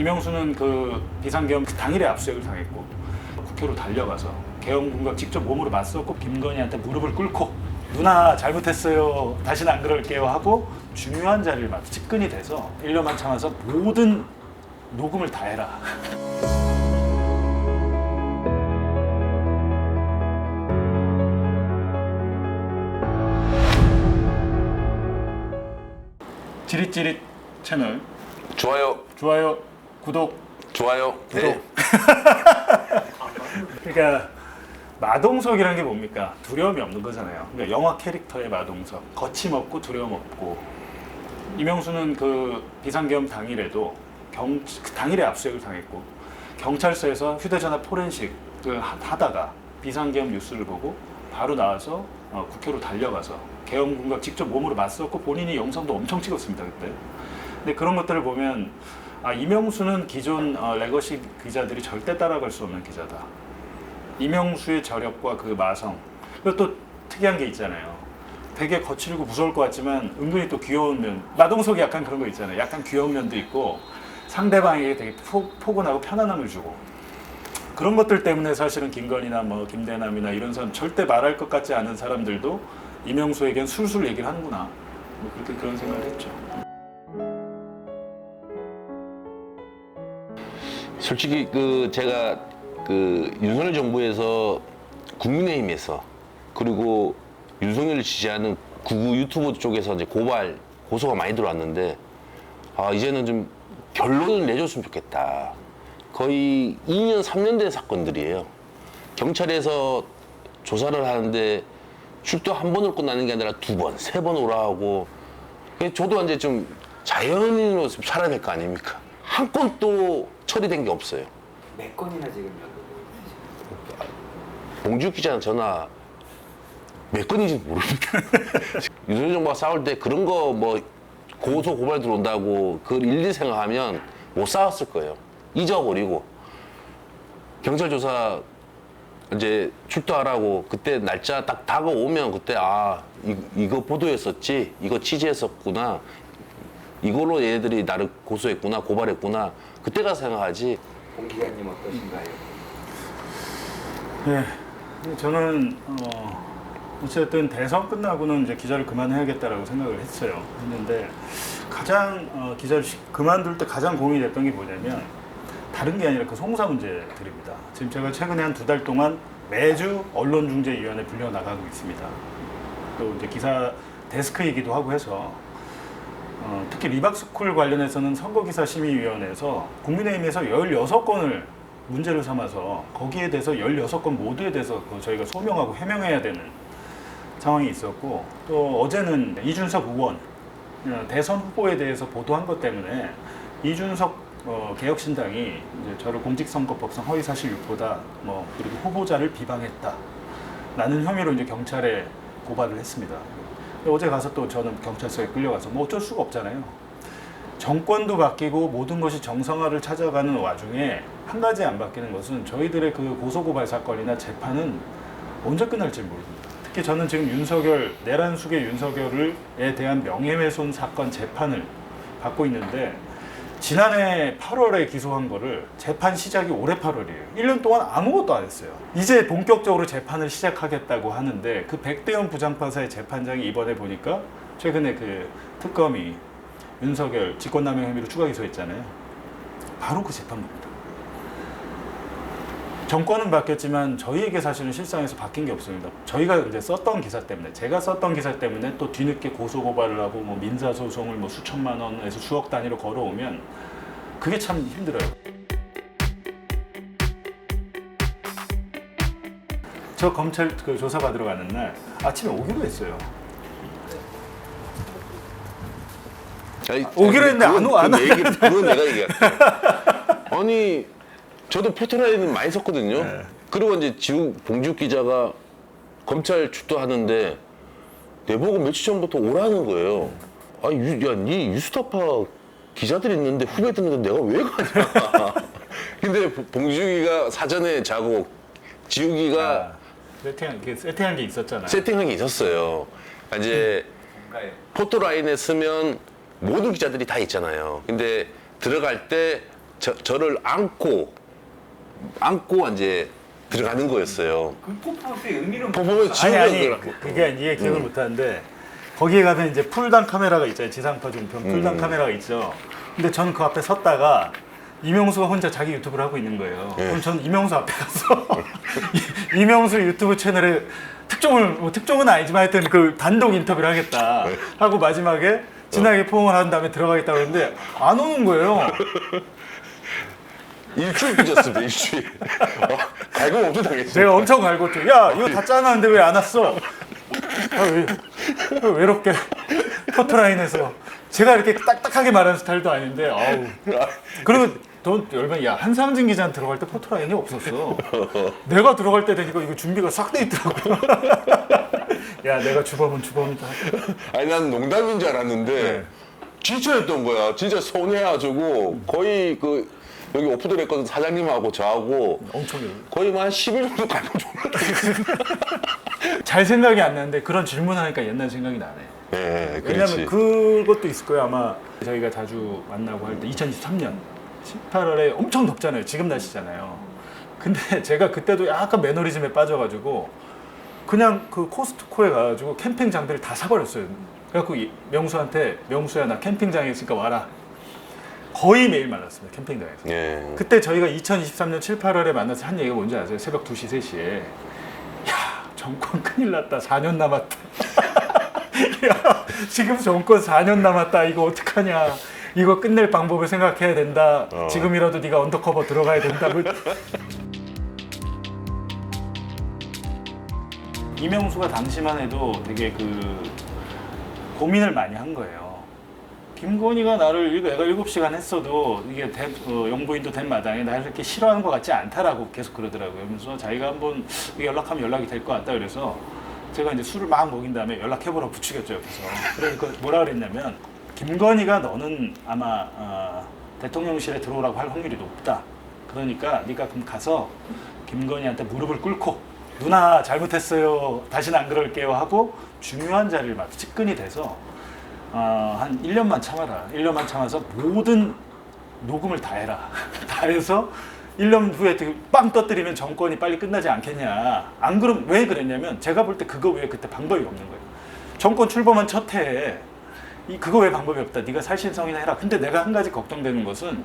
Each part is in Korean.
이명수는 그 비상계엄 당일에 압수수색을 당했고 국회로 달려가서 계엄군과 직접 몸으로 맞섰고 김건희한테 무릎을 꿇고 누나 잘못했어요 다시는 안 그럴게요 하고 중요한 자리를 맡아 측근이 돼서 1년만 참아서 모든 녹음을 다 해라. 지릿지릿 채널. 좋아요, 좋아요 구독 좋아요. 네. 그러니까 마동석이라는 게 뭡니까? 두려움이 없는 거잖아요. 그러니까 영화 캐릭터의 마동석, 거침없고 두려움 없고 이명수는 그 비상계엄 당일에도 경그 당일에 압수수색을 당했고 경찰서에서 휴대전화 포렌식을 하- 하다가 비상계엄 뉴스를 보고 바로 나와서 어, 국회로 달려가서 계엄군과 직접 몸으로 맞섰고 본인이 영상도 엄청 찍었습니다 그때. 근데 그런 것들을 보면 아 이명수는 기존 어, 레거시 기자들이 절대 따라갈 수 없는 기자다. 이명수의 저력과 그 마성 그리고 또 특이한 게 있잖아요. 되게 거칠고 무서울 것 같지만 은근히 또 귀여운 면 마동석이 약간 그런 거 있잖아요. 약간 귀여운 면도 있고 상대방에게 되게 포, 포근하고 편안함을 주고 그런 것들 때문에 사실은 김건희나 뭐 김대남이나 이런 사람 절대 말할 것 같지 않은 사람들도 이명수에겐 술술 얘기를 하는구나 뭐 그렇게 그런 생각을 했죠. 솔직히 그 제가 그 윤석열 정부에서 국민의힘에서 그리고 윤석열을 지지하는 구구 유튜브 쪽에서 이제 고발 고소가 많이 들어왔는데 아 이제는 좀 결론을 내줬으면 좋겠다. 거의 2년 3년 된 사건들이에요. 경찰에서 조사를 하는데 출두 한 번으로 끝나는 게 아니라 두 번, 세 번 오라 하고 그래서 저도 이제 좀 자연인으로 좀 살아야 될 거 아닙니까? 한 건도 처리된 게 없어요. 몇 건이나 지금 봉주 기자는 전화 몇 건인지 모릅니다. 윤석열 정부가 싸울 때 그런 거 뭐 고소 고발 들어온다고 그걸 일일이 생각하면 못 싸웠을 거예요. 잊어버리고 경찰 조사 이제 출두하라고 그때 날짜 딱 다가오면 그때 아 이, 이거 보도했었지 이거 취재했었구나 이걸로 얘들이 나를 고소했구나 고발했구나 그때가 생각하지 공 기자님 어떠신가요? 네, 저는 어, 어쨌든 대선 끝나고는 이제 기자를 그만해야겠다라고 생각을 했어요. 했는데 가장 어, 기자를 시- 그만둘 때 가장 고민이 됐던 게 뭐냐면 다른 게 아니라 그 송사 문제들입니다. 지금 제가 최근에 한 두 달 동안 매주 언론중재위원회 불려 나가고 있습니다. 또 이제 기사 데스크이기도 하고 해서 어, 특히 리박스쿨 관련해서는 선거기사 심의위원회에서 국민의힘에서 16건을 문제를 삼아서 거기에 대해서 16건 모두에 대해서 그 저희가 소명하고 해명해야 되는 상황이 있었고 또 어제는 이준석 의원 어, 대선 후보에 대해서 보도한 것 때문에 이준석 어, 개혁신당이 저를 공직선거법상 허위사실 유포다 뭐 그리고 후보자를 비방했다 라는 혐의로 이제 경찰에 고발을 했습니다. 어제 가서 또 저는 경찰서에 끌려가서 뭐 어쩔 수가 없잖아요. 정권도 바뀌고 모든 것이 정상화를 찾아가는 와중에 한 가지 안 바뀌는 것은 저희들의 그 고소고발 사건이나 재판은 언제 끝날지 모릅니다. 특히 저는 지금 윤석열 내란 숙의 윤석열에 대한 명예훼손 사건 재판을 받고 있는데 지난해 8월에 기소한 거를 재판 시작이 올해 8월이에요. 1년 동안 아무것도 안 했어요. 이제 본격적으로 재판을 시작하겠다고 하는데 그 백대현 부장판사의 재판장이 이번에 보니까 최근에 그 특검이 윤석열 직권남용 혐의로 추가 기소했잖아요. 바로 그 재판부입니다. 정권은 바뀌었지만 저희에게 사실은 실상에서 바뀐 게 없습니다. 저희가 이제 썼던 기사 때문에 제가 썼던 기사 때문에 또 뒤늦게 고소 고발을 하고 뭐 민사 소송을 뭐 수천만 원에서 수억 단위로 걸어오면 그게 참 힘들어요. 저 검찰 그 조사 받으러 가는 날 아침에 오기로 했어요. 아니, 오기로 했는데 안 오- 안 그건 내 얘기, 그건 내가 얘기할게. 아니, 저도 포털라인은 많이 썼거든요. 네. 그리고 이제 지우 봉주 기자가 검찰 출두하는데 내보고 며칠 전부터 오라는 거예요. 아, 유, 야, 니 유스타파 기자들 있는데 후배 듣는데 내가 왜 가냐. 근데 봉주기가 사전에 자고 지우기가 아, 세팅한 게 세팅한 게 있었잖아요. 세팅한 게 있었어요. 이제 뭔가요? 포토라인에 쓰면 모든 기자들이 다 있잖아요. 근데 들어갈 때 저, 저를 안고 안고 이제 들어가는 거였어요. 그 퍼포먼스의 의미는 퍼포먼스 아니 아니 지우려고. 그- 그게 이해 기억을 못하는데 거기에 가면 이제 풀단 카메라가 있잖아요. 지상파 중편 풀단 카메라가 있죠. 근데 저는 그 앞에 섰다가 이명수가 혼자 자기 유튜브를 하고 있는 거예요. 예. 그럼 저는 이명수 앞에 가서 이- 이명수 유튜브 채널에 특종을 뭐 특종은 아니지만 하여튼 그 단독 인터뷰를 하겠다 하고 마지막에 진하게 포옹을 한 다음에 들어가겠다 그러는데 안 오는 거예요 일주일 삐졌습니다 일주일. 어, 갈굼 엄청 당했어요. 제가 엄청 갈궜죠. 야, 이거 다 짜놨는데 왜 안 왔어? 아, 왜, 왜 외롭게 포토라인에서 제가 이렇게 딱딱하게 말하는 스타일도 아닌데, 아우. 그리고 돈 열면 야 한상진 기자는 들어갈 때 포토라인이 없었어. 내가 들어갈 때 되니까 이거 준비가 싹 돼 있더라고. 야, 내가 주범은 주범이다. 아니 난 농담인 줄 알았는데 네. 진짜였던 거야. 진짜 서운해가지고 거의 그 여기 오프 더 레코드 사장님하고 저하고 엄청 거의 뭐한 10일 정도 갈고 좀. 잘 생각이 안 나는데 그런 질문하니까 옛날 생각이 나네. 예, 왜냐면 그렇지. 그것도 있을 거예요. 아마 저희가 자주 만나고 할 때 2023년 18월에 엄청 덥잖아요. 지금 날씨잖아요. 근데 제가 그때도 약간 매너리즘에 빠져가지고 그냥 그 코스트코에 가가지고 캠핑 장비를 다 사버렸어요. 그래갖고 이- 명수한테 명수야 나 캠핑장에 있으니까 와라. 거의 매일 만났습니다. 캠핑장에서. 예. 그때 저희가 2023년 7, 8월에 만나서 한 얘기가 뭔지 아세요? 새벽 2시, 3시에. 야, 정권 큰일 났다. 4년 남았다. 야, 지금 정권 4년 남았다. 이거 어떡하냐. 이거 끝낼 방법을 생각해야 된다. 어. 지금이라도 네가 언더커버 들어가야 된다. 뭐. 이명수가 당시만 해도 되게 그 고민을 많이 한 거예요. 김건희가 나를 일- 내가 7시간 했어도 이게 대- 어, 영부인도 된 마당에 나를 이렇게 싫어하는 것 같지 않다라고 계속 그러더라고요. 그래서 자기가 한번 연락하면 연락이 될 것 같다 그래서 제가 이제 술을 막 먹인 다음에 연락해보라 부추겼죠 옆에서. 그러니까 뭐라 그랬냐면 김건희가 너는 아마 어, 대통령실에 들어오라고 할 확률이 높다. 그러니까 네가 그럼 가서 김건희한테 무릎을 꿇고 누나 잘못했어요. 다시는 안 그럴게요 하고 중요한 자리를 막 측근이 돼서 어, 한 1년만 참아라. 1년만 참아서 모든 녹음을 다 해라. 다 해서 1년 후에 되게 빵 떠뜨리면 정권이 빨리 끝나지 않겠냐. 안 그럼 왜 그랬냐면 제가 볼 때 그거 외에 그때 방법이 없는 거예요. 정권 출범한 첫 해에 이 그거 왜 방법이 없다. 네가 살신성이나 해라. 근데 내가 한 가지 걱정되는 것은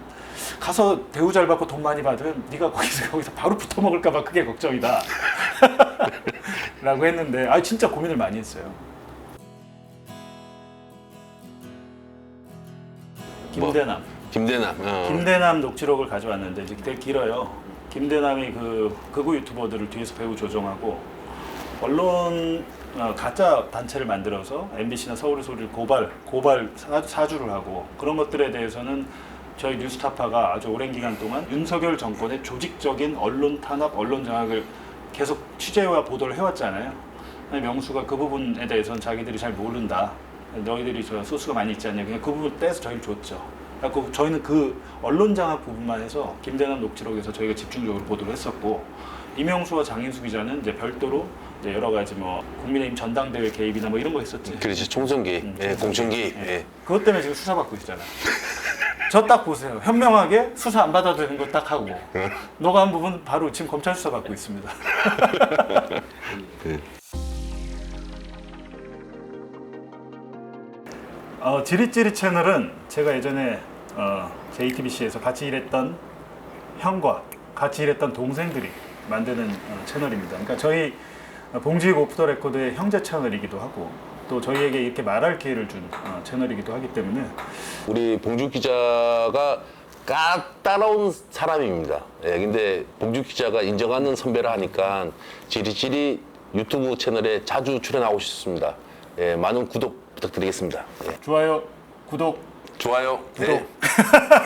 가서 대우 잘 받고 돈 많이 받으면 네가 거기서 거기서 바로 붙어 먹을까 봐 그게 걱정이다. 라고 했는데 아 진짜 고민을 많이 했어요. 김대남. 김대남. 어. 김대남 녹취록을 가져왔는데 이제 되게 길어요. 김대남이 그 극우 유튜버들을 뒤에서 배우 조종하고 언론 어, 가짜 단체를 만들어서 MBC나 서울의 소리를 고발 고발 사, 주를 하고 그런 것들에 대해서는 저희 뉴스타파가 아주 오랜 기간 동안 윤석열 정권의 조직적인 언론 탄압, 언론 장악을 계속 취재와 보도를 해왔잖아요. 명수가 그 부분에 대해서는 자기들이 잘 모른다. 너희들이 저 소스가 많이 있지 않냐. 그냥 그 부분 떼서 저희를 줬죠. 그래서 저희는 그 언론 장악 부분만 해서 김대남 녹취록에서 저희가 집중적으로 보도를 했었고 이명수와 장인수 기자는 이제 별도로 이제 여러 가지 뭐 국민의힘 전당대회 개입이나 뭐 이런 거 했었지. 그렇지 총선 개입, 음, 예, 공천 개입. 예. 예. 그것 때문에 지금 수사받고 있잖아. 저 딱 보세요. 현명하게 수사 안 받아도 되는 거 딱 하고 너가 한 부분 바로 지금 검찰 수사 받고 있습니다. 어, 지릿지릿 채널은 제가 예전에 어, JTBC에서 같이 일했던 형과 같이 일했던 동생들이 만드는 어, 채널입니다. 그러니까 저희 봉지익 오프 더 레코드의 형제 채널이기도 하고 또 저희에게 이렇게 말할 기회를 준 어, 채널이기도 하기 때문에 우리 봉주 기자가 까다로운 사람입니다. 예, 근데 봉주 기자가 인정하는 선배라 하니까 지리지리 유튜브 채널에 자주 출연하고 싶습니다. 예, 많은 구독 부탁드리겠습니다. 예. 좋아요, 구독 좋아요. 구독. 네.